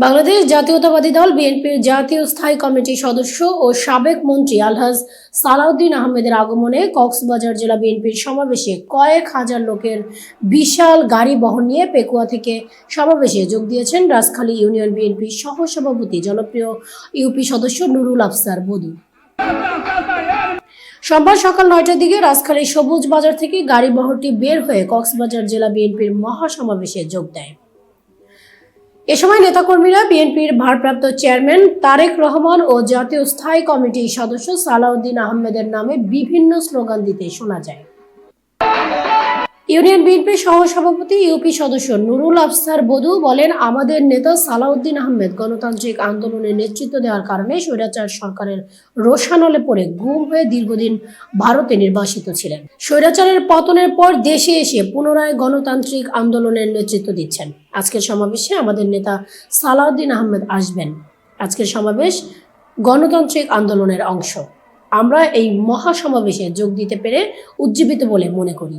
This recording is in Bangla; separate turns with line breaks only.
বাংলাদেশ জাতীয়তাবাদী দল বিএনপির জাতীয় স্থায়ী কমিটির সদস্য ও সাবেক মন্ত্রী আলহাজ সালাউদ্দিন আহমেদের আগমনে কক্সবাজার জেলা বিএনপির সমাবেশে কয়েক হাজার লোকের বিশাল গাড়ি বহন নিয়ে পেকুয়া থেকে সমাবেশে যোগ দিয়েছেন রাজখালী ইউনিয়ন বিএনপির সহসভাপতি, জনপ্রিয় ইউপি সদস্য নুরুল আফসার বদু সোমবার সকাল নয়টার দিকে রাজখালী সবুজ বাজার থেকে গাড়ি বহরটি বের হয়ে কক্সবাজার জেলা বিএনপির মহাসমাবেশে যোগ দেয়। এ সময় নেতাকর্মীরা বিএনপির ভারপ্রাপ্ত চেয়ারম্যান তারেক রহমান ও জাতীয় স্থায়ী কমিটির সদস্য সালাউদ্দিন আহমেদের নামে বিভিন্ন স্লোগান দিতে শোনা যায়। ইউনিয়ন বিএনপির সহসভাপতি ইউপি সদস্য নুরুল আফসার বধু বলেন, আমাদের নেতা সালাউদ্দিন আহমেদ গণতান্ত্রিক আন্দোলনে নেতৃত্ব দেওয়ার কারণে স্বৈরাচার সরকারের রোষানলে পড়ে গুম হয়ে দীর্ঘদিন ভারতে নির্বাসিত ছিলেন। স্বৈরাচারের পতনের পর দেশে এসে পুনরায় গণতান্ত্রিক আন্দোলনের নেতৃত্ব দিচ্ছেন। আজকের সমাবেশে আমাদের নেতা সালাউদ্দিন আহমেদ আসবেন। আজকের সমাবেশ গণতান্ত্রিক আন্দোলনের অংশ। আমরা এই মহাসমাবেশে যোগ দিতে পেরে উজ্জীবিত বলে মনে করি।